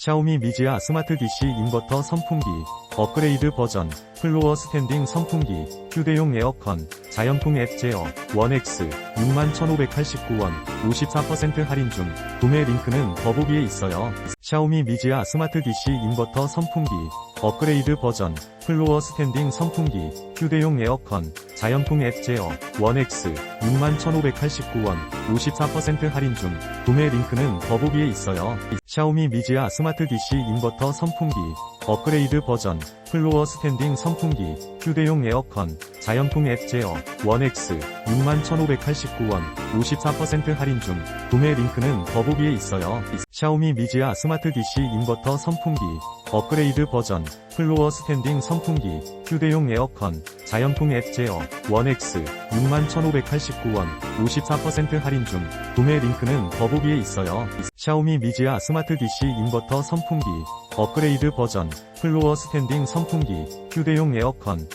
샤오미 미지아 스마트 DC 인버터 선풍기 업그레이드 버전 플로어 스탠딩 선풍기 휴대용 에어컨 자연풍 앱 제어 원엑스 61,589원 54% 할인 중 구매 링크는 더보기에 있어요. 샤오미 미지아 스마트 DC 인버터 선풍기 업그레이드 버전 플로어 스탠딩 선풍기 휴대용 에어컨 자연풍 앱 제어 원엑스 61,589원 54% 할인 중 구매 링크는 더보기에 있어요. 샤오미 미지아 스마트 DC 인버터 선풍기 업그레이드 버전 플로어 스탠딩 선풍기 휴대용 에어컨 자연풍 앱 제어 원엑스 61,589원 54% 할인 중 구매 링크는 더보기에 있어요. 샤오미 미지아 스마트 DC 인버터 선풍기 업그레이드 버전 플로어 스탠딩 선풍기 휴대용 에어컨 자연풍 앱 제어 원엑스 61,589원 54% 할인 중 구매 링크는 더보기에 있어요. 샤오미 미지아 스마트 DC 인버터 선풍기 업그레이드 버전 플로어 스탠딩 선풍기 휴대용 에어컨